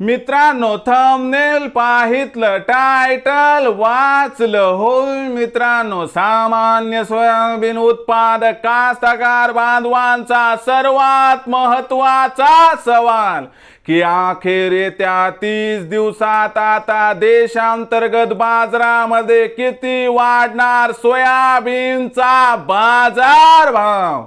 मित्रांनो thumbnail पाहितलं title वाचलं. होय मित्रांनो सामान्य सोयाबीन उत्पादक कास्तकार बांधवांचा सर्वात महत्त्वाचा सवाल की अखेर येत्या तीस दिवसात आता देशांतर्गत बाजारामध्ये किती वाढणार सोयाबीनचा बाजार भाव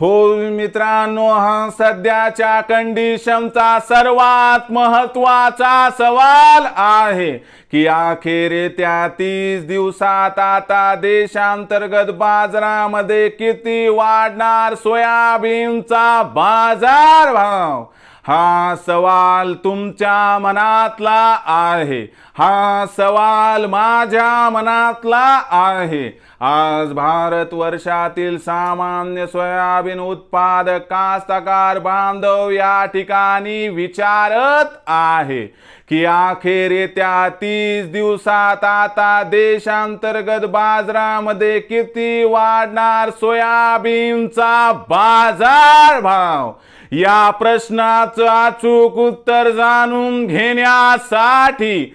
हो मित्रांनो हा सध्याच्या कंडिशनचा सर्वात महत्त्वाचा सवाल आहे की अखेर त्या तीस दिवसात आता देशांतर्गत बाजारामध्ये किती वाढणार सोयाबीनचा बाजार भाव? हा सवाल तुमच्या मनातला आहे. हा सवाल माझ्या मनातला आहे. आज भारत वर्षातील सामान्य सोयाबीन उत्पादक कास्तकार बांधव या ठिकाणी विचारत आहे की अखेर येत्या तीस दिवसात आता देशांतर्गत बाजारामध्ये किती वाढणार सोयाबीनचा बाजार भाव? या प्रश्नाचं अचूक उत्तर जाणून घेण्यासाठी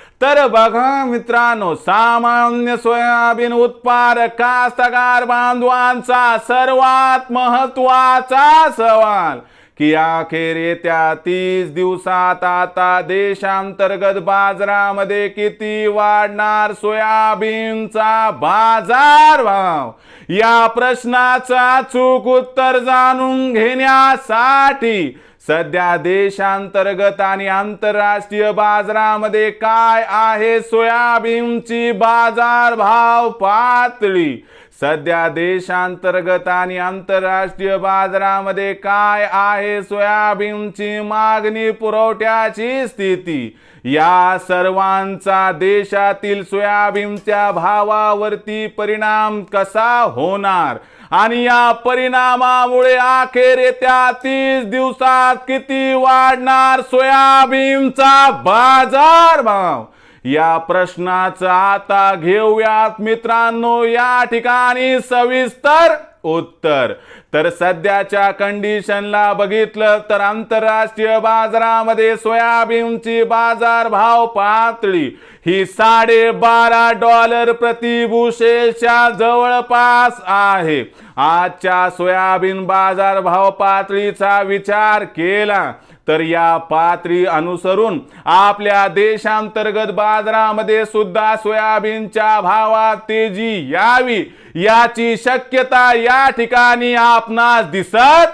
तर बघा मित्रांनो सामान्य सोयाबीन उत्पादक कास्तकार बांधवांचा सर्वात महत्त्वाचा सवाल की अखेर येत्या तीस दिवसात आता देशांतर्गत बाजारामध्ये किती वाढणार सोयाबीनचा बाजार भाव या प्रश्नाचा चूक उत्तर जाणून घेण्यासाठी सध्या देशांतर्गत आणि आंतरराष्ट्रीय बाजारामध्ये काय आहे? सोयाबीनची बाजार भाव पातळी. सध्या देशांतर्गत आणि आंतरराष्ट्रीय बाजारामध्ये काय आहे सोयाबीनची मागणी पुरवठ्याची स्थिती? या सर्वांचा देशातील सोयाबीनच्या भावावरती परिणाम कसा होणार? आणि या परिणामामुळे अखेर येत्या तीस दिवसात किती वाढणार सोयाबीनचा बाजार भाव या प्रश्नाचं आता घेऊयात मित्रांनो या ठिकाणी सविस्तर उत्तर. तर सध्याच्या कंडिशनला बघितलं तर आंतरराष्ट्रीय बाजारामध्ये सोयाबीनची बाजार भाव पातळी ही साडे बारा डॉलर प्रतिभूषेच्या जवळपास आहे. आजच्या सोयाबीन बाजार भाव पातळीचा विचार केला तर या पातळी अनुसरून आपल्या देशांतर्गत बाजारामध्ये सुद्धा सोयाबीनच्या भावात तेजी यावी याची शक्यता या ठिकाणी आपणास दिसत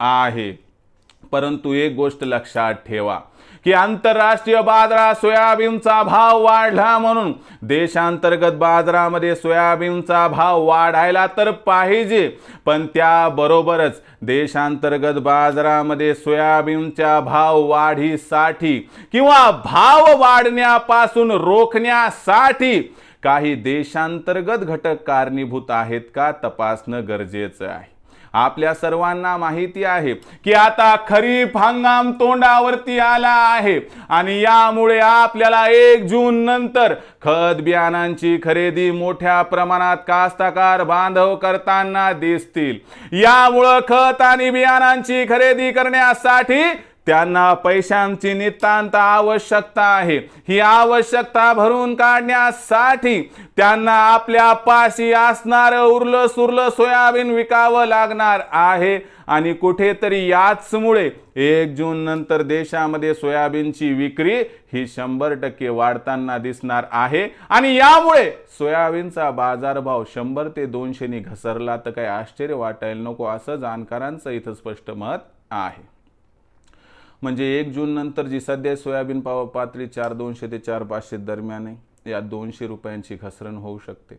आहे. परंतु एक गोष्ट लक्षात ठेवा. की आंतरराष्ट्रीय बाजारात सोयाबीनचा भाव वाढला म्हणून देशांतर्गत बाजारामध्ये सोयाबीनचा भाव वाढायला तर पाहिजे पण त्याबरोबरच देशांतर्गत बाजारामध्ये सोयाबीनच्या भाव वाढीसाठी किंवा भाव वाढण्यापासून रोखण्यासाठी काही देशांतर्गत घटक कारणीभूत आहेत का तपासणं गरजेचं आहे. आपल्या सर्वांना माहिती आहे की आता खरीप हंगाम तोंडावरती आला आहे. आणि यामुळे आपल्याला एक जून नंतर खत बियाणांची खरेदी मोठ्या प्रमाणात कास्तकार बांधव करताना दिसतील. यामुळं खत आणि बियाणांची खरेदी करण्यासाठी त्यांना पैशांची नितांत आवश्यकता आहे. ही आवश्यकता भरून काढण्यासाठी त्यांना आपल्या पाशी असणारं उरलं सुरलं सोयाबीन विकावं लागणार आहे आणि कुठेतरी याचमुळे एक जून नंतर देशामध्ये सोयाबीनची विक्री ही शंभर टक्के वाढताना दिसणार आहे. आणि यामुळे सोयाबीनचा बाजारभाव शंभर ते दोनशेनी घसरला तर काही आश्चर्य वाटायला नको असं जाणकारांचं इथं स्पष्ट मत आहे. म्हणजे एक जून नंतर जी सध्या सोयाबीन पाव पातळी चार दोनशे ते चार पाचशे दरम्यान आहे या दोनशे रुपयांची घसरण होऊ शकते.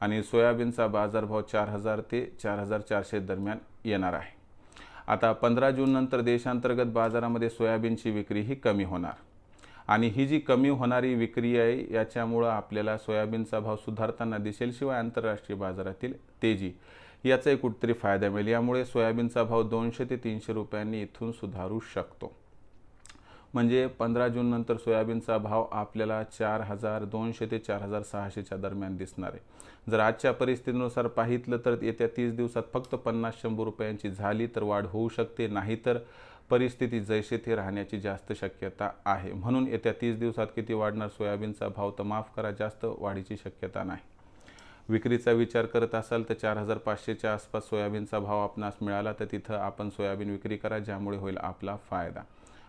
आणि सोयाबीनचा बाजारभाव चार हजार ते चार हजार चारशे दरम्यान येणार आहे. आता पंधरा जून नंतर देशांतर्गत बाजारामध्ये सोयाबीनची विक्री ही कमी होणार. आणि ही जी कमी होणारी विक्री आहे याच्यामुळं आपल्याला सोयाबीनचा भाव सुधारताना दिसेल शिवाय आंतरराष्ट्रीय बाजारातील तेजी याचाही कुठेतरी फायदा मिळेल. यामुळे सोयाबीनचा भाव दोनशे ते तीनशे रुपयांनी इथून सुधारू शकतो. म्हणजे पंधरा जून नंतर सोयाबीनचा भाव आपल्याला चार हजार दोनशे ते चार हजार सहाशेच्या दरम्यान दिसणार आहे. जर आजच्या परिस्थितीनुसार पाहितलं तर येत्या तीस दिवसात फक्त पन्नास शंभर रुपयांची झाली तर वाढ होऊ शकते नाहीतर परिस्थिती जैसे थे राहण्याची जास्त शक्यता आहे. म्हणून येत्या तीस दिवसात किती वाढणार सोयाबीनचा भाव तर माफ करा जास्त वाढीची शक्यता नाही. विक्रीचा विचार करत असाल तर चार हजार पाचशेच्या आसपास सोयाबीनचा भाव आपणास मिळाला तर तिथं आपण सोयाबीन विक्री करा ज्यामुळे होईल आपला फायदा.